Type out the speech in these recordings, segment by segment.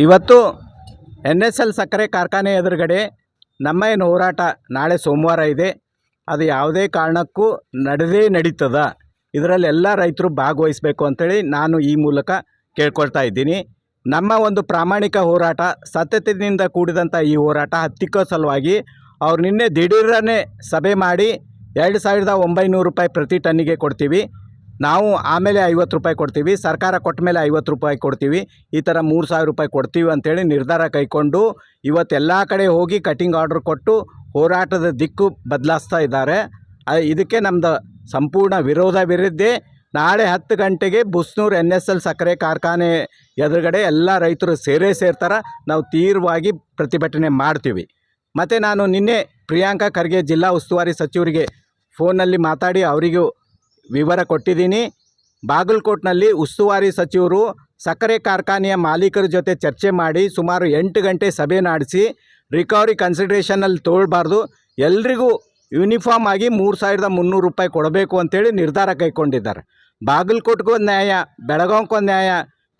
ಇವತ್ತು N S L ಸಕ್ಕರೆ ಕಾರ್ಖಾನೆ ಎದುರುಗಡೆ ನಮ್ಮ ಏನು ಹೋರಾಟ ನಾಳೆ ಸೋಮವಾರ ಇದೆ. ಅದು ಯಾವುದೇ ಕಾರಣಕ್ಕೂ ನಡೆದೇ ನಡೀತದ. ಇದರಲ್ಲಿ ಎಲ್ಲ ರೈತರು ಭಾಗವಹಿಸಬೇಕು ಅಂತೇಳಿ ನಾನು ಈ ಮೂಲಕ ಕೇಳ್ಕೊಳ್ತಾ ಇದ್ದೀನಿ. ನಮ್ಮ ಒಂದು ಪ್ರಾಮಾಣಿಕ ಹೋರಾಟ ಸತ್ಯತೆಯಿಂದ ಕೂಡಿದಂಥ ಈ ಹೋರಾಟ ಹತ್ತಿಕ್ಕೋ ಸಲುವಾಗಿ ಅವ್ರು ನಿನ್ನೆ ದಿಢೀರನೇ ಸಭೆ ಮಾಡಿ ಎರಡು ಸಾವಿರದ ಒಂಬೈನೂರು ರೂಪಾಯಿ ಪ್ರತಿ ಟನ್ನಿಗೆ ಕೊಡ್ತೀವಿ. ನಾವು ಆಮೇಲೆ ಐವತ್ತು ರೂಪಾಯಿ ಕೊಡ್ತೀವಿ, ಸರ್ಕಾರ ಕೊಟ್ಟ ಮೇಲೆ ಐವತ್ತು ರೂಪಾಯಿ ಕೊಡ್ತೀವಿ, ಈ ಥರ ಮೂರು ಸಾವಿರ ರೂಪಾಯಿ ಕೊಡ್ತೀವಿ ಅಂತೇಳಿ ನಿರ್ಧಾರ ಕೈಕೊಂಡು ಇವತ್ತೆಲ್ಲ ಕಡೆ ಹೋಗಿ ಕಟಿಂಗ್ ಆರ್ಡ್ರ್ ಕೊಟ್ಟು ಹೋರಾಟದ ದಿಕ್ಕು ಬದಲಾಯಿಸ್ತಾ ಇದ್ದಾರೆ. ಇದಕ್ಕೆ ನಮ್ಮದು ಸಂಪೂರ್ಣ ವಿರೋಧವಿರುತ್ತೆ ನಾಳೆ ಹತ್ತು ಗಂಟೆಗೆ ಬುಸ್ನೂರು ಎನ್ ಎಸ್ ಎಲ್ ಸಕ್ಕರೆ ಕಾರ್ಖಾನೆ ಎದುರುಗಡೆ ಎಲ್ಲ ರೈತರು ಸೇರೇ ಸೇರ್ತಾರೆ. ನಾವು ತೀವ್ರವಾಗಿ ಪ್ರತಿಭಟನೆ ಮಾಡ್ತೀವಿ. ಮತ್ತು ನಾನು ನಿನ್ನೆ ಪ್ರಿಯಾಂಕಾ ಖರ್ಗೆ ಜಿಲ್ಲಾ ಉಸ್ತುವಾರಿ ಸಚಿವರಿಗೆ ಫೋನಲ್ಲಿ ಮಾತಾಡಿ ಅವರಿಗೂ ವಿವರ ಕೊಟ್ಟಿದ್ದೀನಿ. ಬಾಗಲಕೋಟ್ನಲ್ಲಿ ಉಸ್ತುವಾರಿ ಸಚಿವರು ಸಕ್ಕರೆ ಕಾರ್ಖಾನೆಯ ಮಾಲೀಕರ ಜೊತೆ ಚರ್ಚೆ ಮಾಡಿ ಸುಮಾರು ಎಂಟು ಗಂಟೆ ಸಭೆ ನಡೆಸಿ ರಿಕವರಿ ಕನ್ಸಿಡ್ರೇಷನಲ್ಲಿ ತೊಗೊಳ್ಬಾರ್ದು ಎಲ್ರಿಗೂ ಯೂನಿಫಾರ್ಮ್ ಆಗಿ ಮೂರು ಸಾವಿರದ ಮುನ್ನೂರು ರೂಪಾಯಿ ಕೊಡಬೇಕು ಅಂತೇಳಿ ನಿರ್ಧಾರ ಕೈಗೊಂಡಿದ್ದಾರೆ. ಬಾಗಲಕೋಟ್ಗೂ ನ್ಯಾಯ ಬೆಳಗಾವ್ಗೊಂದು ನ್ಯಾಯ,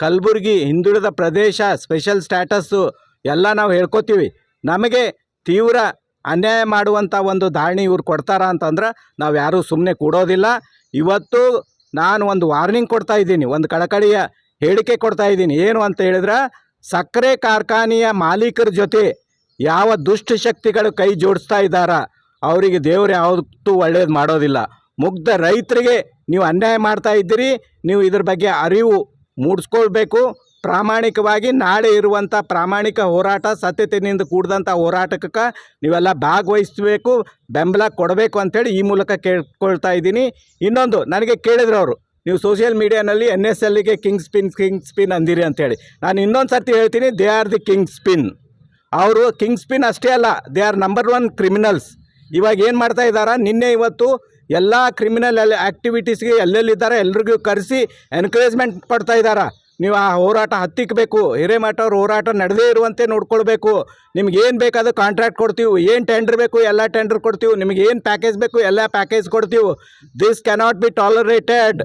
ಕಲಬುರಗಿ, ಹಿಂದುಳಿದ ಪ್ರದೇಶ ಸ್ಪೆಷಲ್ ಸ್ಟ್ಯಾಟಸ್ಸು ಎಲ್ಲ ನಾವು ಹೇಳ್ಕೊತೀವಿ. ನಮಗೆ ತೀವ್ರ ಅನ್ಯಾಯ ಮಾಡುವಂಥ ಒಂದು ಧಾರಣೆ ಇವ್ರು ಕೊಡ್ತಾರ ಅಂತಂದ್ರೆ ನಾವು ಯಾರೂ ಸುಮ್ಮನೆ ಕೂಡೋದಿಲ್ಲ. ಇವತ್ತು ನಾನು ಒಂದು ವಾರ್ನಿಂಗ್ ಕೊಡ್ತಾ ಇದ್ದೀನಿ, ಒಂದು ಕಳಕಳಿಯ ಹೇಳಿಕೆ ಕೊಡ್ತಾ ಇದ್ದೀನಿ. ಏನು ಅಂತ ಹೇಳಿದ್ರೆ, ಸಕ್ಕರೆ ಕಾರ್ಖಾನೆಯ ಮಾಲೀಕರ ಜೊತೆ ಯಾವ ದುಷ್ಟಶಕ್ತಿಗಳು ಕೈ ಜೋಡಿಸ್ತಾ ಇದ್ದಾರ, ಅವರಿಗೆ ದೇವರು ಯಾವತ್ತೂ ಒಳ್ಳೇದು ಮಾಡೋದಿಲ್ಲ. ಮುಗ್ಧ ರೈತರಿಗೆ ನೀವು ಅನ್ಯಾಯ ಮಾಡ್ತಾ ಇದ್ದೀರಿ, ನೀವು ಇದ್ರ ಬಗ್ಗೆ ಅರಿವು ಮೂಡಿಸ್ಕೊಳ್ಬೇಕು. ಪ್ರಾಮಾಣಿಕವಾಗಿ ನಾಳೆ ಇರುವಂಥ ಪ್ರಾಮಾಣಿಕ ಹೋರಾಟ, ಸತ್ಯತೆಯಿಂದ ಕೂಡಿದಂಥ ಹೋರಾಟಕ್ಕೆ ನೀವೆಲ್ಲ ಭಾಗವಹಿಸಬೇಕು, ಬೆಂಬಲ ಕೊಡಬೇಕು ಅಂಥೇಳಿ ಈ ಮೂಲಕ ಕೇಳ್ಕೊಳ್ತಾ ಇದ್ದೀನಿ. ಇನ್ನೊಂದು, ನನಗೆ ಕೇಳಿದ್ರು ಅವರು, ನೀವು ಸೋಷಿಯಲ್ ಮೀಡಿಯಾನಲ್ಲಿ ಎನ್ ಎಸ್ ಎಲ್ಗೆ ಕಿಂಗ್ ಸ್ಪಿನ್ ಕಿಂಗ್ ಸ್ಪಿನ್ ಅಂದಿರಿ ಅಂತೇಳಿ. ನಾನು ಇನ್ನೊಂದು ಸರ್ತಿ ಹೇಳ್ತೀನಿ, they are the king spin ಅವರು ಕಿಂಗ್ ಸ್ಪಿನ್ ಅಷ್ಟೇ ಅಲ್ಲ, they are number one criminals. ಇವಾಗ ಏನು ಮಾಡ್ತಾ ಇದ್ದಾರೆ? ನಿನ್ನೆ ಇವತ್ತು ಎಲ್ಲ ಕ್ರಿಮಿನಲ್ ಆ್ಯಕ್ಟಿವಿಟೀಸ್ಗೆ ಎಲ್ಲೆಲ್ಲಿದ್ದಾರೆ? ಎಲ್ರಿಗೂ ಕರೆಸಿ, ಎನ್ಕರೇಜ್ಮೆಂಟ್ ಕೊಡ್ತಾ ಇದ್ದಾರೆ? ನೀವು ಆ ಹೋರಾಟ ಹತ್ತಿಕ್ಕಬೇಕು ಹಿರೇಮಠವ್ರ ಹೋರಾಟ ನಡೆದೇ ಇರುವಂತೆ ನೋಡ್ಕೊಳ್ಬೇಕು. ನಿಮ್ಗೆ ಏನು ಬೇಕಾದ ಕಾಂಟ್ರಾಕ್ಟ್ ಕೊಡ್ತೀವಿ. ಏನು ಟೆಂಡರ್ ಬೇಕು, ಎಲ್ಲ ಟೆಂಡರ್ ಕೊಡ್ತೀವಿ. ನಿಮ್ಗೆ ಏನು ಪ್ಯಾಕೇಜ್ ಬೇಕು, ಎಲ್ಲ ಪ್ಯಾಕೇಜ್ ಕೊಡ್ತೀವಿ. ದಿಸ್ ಕ್ಯಾನಾಟ್ ಬಿ ಟಾಲರೇಟೆಡ್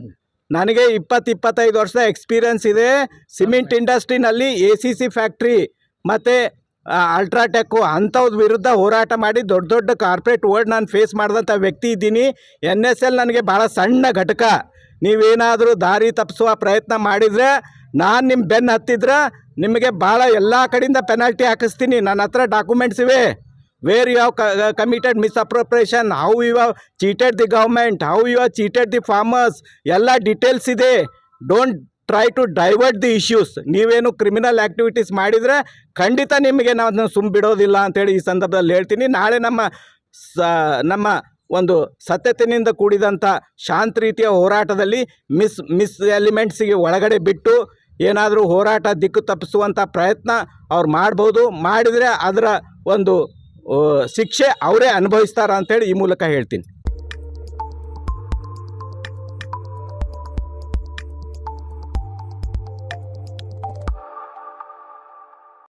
ನನಗೆ ಇಪ್ಪತ್ತು ಇಪ್ಪತ್ತೈದು ವರ್ಷದ ಎಕ್ಸ್ಪೀರಿಯನ್ಸ್ ಇದೆ. ಸಿಮೆಂಟ್ ಇಂಡಸ್ಟ್ರಿನಲ್ಲಿ ಎ ಸಿ ಸಿ ಫ್ಯಾಕ್ಟ್ರಿ ಮತ್ತು ಅಲ್ಟ್ರಾಟೆಕ್ಕು ಅಂಥವ್ರ ವಿರುದ್ಧ ಹೋರಾಟ ಮಾಡಿ ದೊಡ್ಡ ದೊಡ್ಡ ಕಾರ್ಪೊರೇಟ್ ವರ್ಡ್ ನಾನು ಫೇಸ್ ಮಾಡಿದಂಥ ವ್ಯಕ್ತಿ ಇದ್ದೀನಿ. ಎನ್ ಎಸ್ ಎಲ್ ನನಗೆ ಭಾಳ ಸಣ್ಣ ಘಟಕ. ನೀವೇನಾದರೂ ದಾರಿ ತಪ್ಪಿಸುವ ಪ್ರಯತ್ನ ಮಾಡಿದರೆ ನಾನು ನಿಮ್ಮ ಬೆನ್ನು ಹತ್ತಿದ್ರೆ ನಿಮಗೆ ಭಾಳ ಎಲ್ಲ ಕಡೆಯಿಂದ ಪೆನಾಲ್ಟಿ ಹಾಕಿಸ್ತೀನಿ. ನನ್ನ ಹತ್ರ ಡಾಕ್ಯುಮೆಂಟ್ಸ್ ಇವೆ. Where you have committed misappropriation how you have cheated the government how you have cheated the farmers ಎಲ್ಲ ಡೀಟೇಲ್ಸ್ ಇದೆ. Don't try to divert the issues ನೀವೇನು ಕ್ರಿಮಿನಲ್ ಆ್ಯಕ್ಟಿವಿಟೀಸ್ ಮಾಡಿದರೆ ಖಂಡಿತ ನಿಮಗೆ ನಾವು ಸುಮ್ಮ ಬಿಡೋದಿಲ್ಲ ಅಂತೇಳಿ ಈ ಸಂದರ್ಭದಲ್ಲಿ ಹೇಳ್ತೀನಿ. ನಾಳೆ ನಮ್ಮ ಸ, ನಮ್ಮ ಒಂದು ಸತ್ಯತೆಯಿಂದ ಕೂಡಿದಂಥ ಶಾಂತ ರೀತಿಯ ಹೋರಾಟದಲ್ಲಿ ಮಿಸ್ ಮಿಸ್ ಎಲಿಮೆಂಟ್ಸಿಗೆ ಒಳಗಡೆ ಬಿಟ್ಟು ಏನಾದರೂ ಹೋರಾಟ ದಿಕ್ಕು ತಪ್ಪಿಸುವಂಥ ಪ್ರಯತ್ನ ಅವ್ರು ಮಾಡ್ಬೋದು. ಮಾಡಿದರೆ ಅದರ ಒಂದು ಶಿಕ್ಷೆ ಅವರೇ ಅನುಭವಿಸ್ತಾರ ಅಂತೇಳಿ ಈ ಮೂಲಕ ಹೇಳ್ತೀನಿ.